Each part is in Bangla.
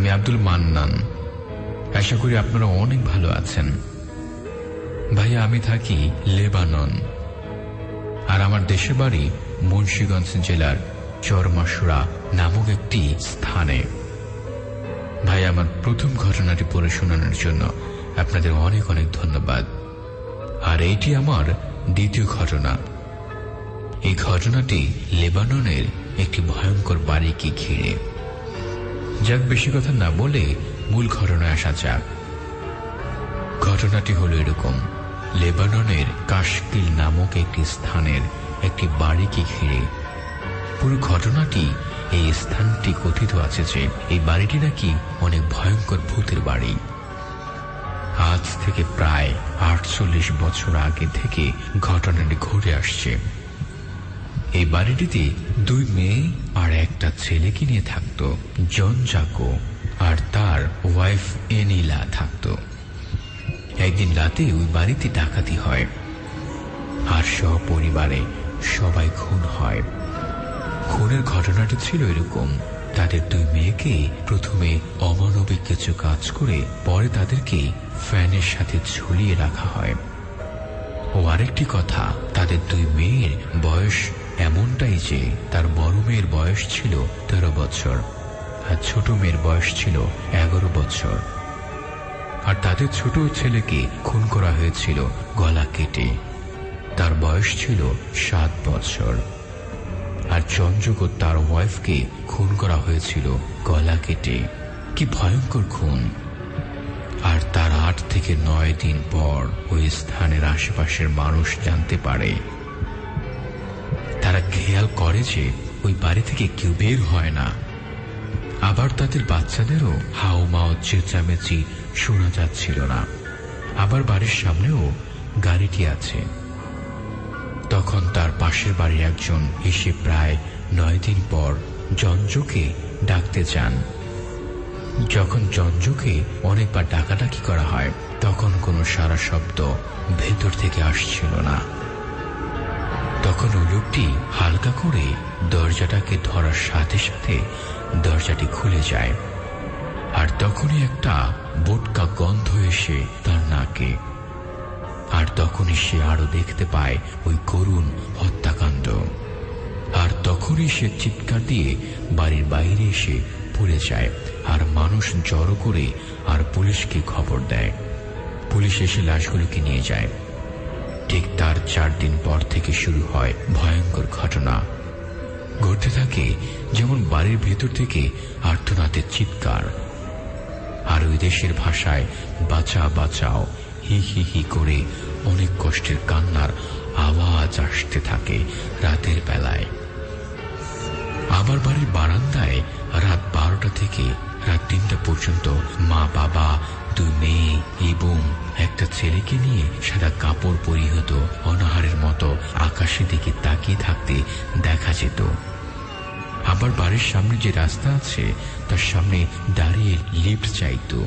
আমি আব্দুল মান্নান। আশা করি আপনারা অনেক ভালো আছেন। ভাইয়া, আমি থাকি লেবানন। আর আমার দেশের বাড়ি মুন্সীগঞ্জ জেলার চরমাসুরা নামক একটি স্থানে। ভাই আমার প্রথম ঘটনাটি পড়ে শোনানোর জন্য আপনাদের অনেক অনেক ধন্যবাদ। আর এইটি আমার দ্বিতীয় ঘটনা। এই ঘটনাটি লেবাননের একটি ভয়ঙ্কর বাড়িকে ঘিরে। যাক বেশি কথা না বলে মূল ঘটনায় আসা যাক। ঘটনাটি হলো এরকম। লেবাননের কাশকিল নামক একটি স্থানের একটি বাড়িকে ঘিরে। পুরো ঘটনাটি এই স্থানটি কথিত আছে যে এই বাড়িটি নাকি অনেক ভয়ঙ্কর ভূতের বাড়ি। আজ থেকে প্রায় আটচল্লিশ বছর আগে থেকে ঘটনাটি ঘুরে আসছে। এই বাড়িটিতে দুই মেয়ে আর একটা ছেলেকে নিয়ে থাকতো, জন জাকো, আর তার ওয়াইফ এনিলা থাকতো। একদিন রাতে ওই বাড়িতে ডাকাতি হয় আর সপরিবারে সবাই খুন হয়। খুনের ঘটনাটি ছিল এরকম, তাদের দুই মেয়েকে প্রথমে অমানবিক কিছু কাজ করে পরে তাদেরকে ফ্যানের সাথে ঝুলিয়ে রাখা হয়। ও আরেকটি কথা, তাদের দুই মেয়ের বয়স এমনটাই যে তার বড় মেয়ের বয়স ছিল তেরো বছর আর ছোট মেয়ের বয়স ছিল এগারো বছর। আর তাদের ছোট ছেলেকে খুন করা হয়েছিল গলা কেটে। তার বয়স ছিল সাত বছর। আর চঞ্জক তার ওয়াইফকে খুন করা হয়েছিল গলা কেটে। কি ভয়ঙ্কর খুন। আর তার আট থেকে নয় দিন পর ওই স্থানের আশেপাশের মানুষ জানতে পারে খেয়াল করে যে ওই বাড়ি থেকে কেউ বের হয় না। আবার তাদের বাচ্চাদেরও হাও মাও চেঁচামেচি শোনা যাচ্ছিল না। আবার বাড়ির সামনেও গাড়িটি আছে। তখন তার পাশের বাড়ির একজন এসে প্রায় নয় দিন পর জঞ্জকে ডাকতে চান যখন জঞ্জকে অনেকবার ডাকাডাকি করা হয়, তখন কোনো সারা শব্দ ভেতর থেকে আসছিল না। তখন লোকটি হালকা করে দরজাটাকে ধরার সাথে সাথে দরজাটি খুলে যায়। আর তখনই একটা বোটকা গন্ধ এসে তার নাকে। আর তখনই সে আরও দেখতে পায় ওই করুণ হত্যাকাণ্ড। আর তখনই সে চিৎকার দিয়ে বাড়ির বাইরে এসে পড়ে যায় আর মানুষ জড়ো করে আর পুলিশকে খবর দেয়। পুলিশ এসে লাশগুলোকে নিয়ে যায়। ঠিক তার চার দিন পর থেকে শুরু হয় ভয়ঙ্কর ঘটনা। ঘটতে থাকে যেমন বাড়ির ভেতর থেকে আর্তনাদের চিৎকার। আর ওই দেশের ভাষায় বাঁচা, বাঁচাও, হি হি হি করে অনেক কষ্টের কান্নার আওয়াজ আসতে থাকে রাতের বেলায়। আবার বাড়ির বারান্দায় রাত বারোটা থেকে রাত তিনটা পর্যন্ত মা, বাবা দুই মেয়ে এবং একটা ছেলেকে নিয়ে সাদা কাপড় পরিহত অনাহারের মতো আকাশের দিকে তাকিয়ে থাকতে দেখা যেত। আবার বাড়ির সামনে যে রাস্তা আছে, তার সামনে দাঁড়িয়ে লিফট চাইতো।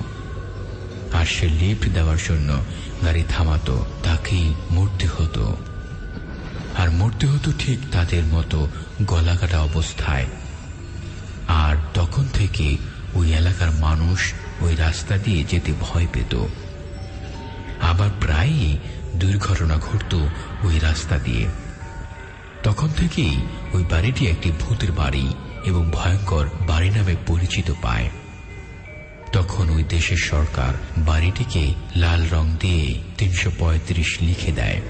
আর সে লিফট দেওয়ার জন্য গাড়ি থামাতো, তাকেই মরতে হতো। আর মরতে হতো ঠিক তাদের মতো গলাকাটা অবস্থায়। আর তখন থেকে ওই এলাকার মানুষ ওই রাস্তা দিয়ে যেতে ভয় পেত। আবার প্রায়ই দুর্ঘটনা ঘটত ওই রাস্তা দিয়ে। তখন থেকেই ওই বাড়িটি একটি ভূতের বাড়ি এবং ভয়ঙ্কর বাড়ি নামে পরিচিত পায়। তখন ওই দেশের সরকার বাড়িটিকে লাল রং দিয়ে তিনশো পঁয়ত্রিশ লিখে দেয়।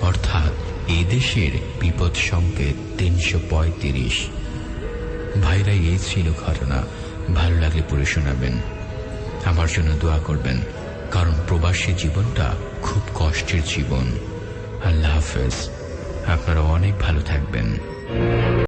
অর্থাৎ এ দেশের বিপদ সংকেত তিনশো পঁয়ত্রিশ। ভাইরা এই ছিল ঘটনা। ভালো লাগলে পড়ে শোনাবেন। আমার জন্য দোয়া করবেন, কারণ প্রবাসী জীবনটা খুব কষ্টের জীবন। আল্লাহ হাফেজ, আপনারা অনেক ভালো থাকবেন।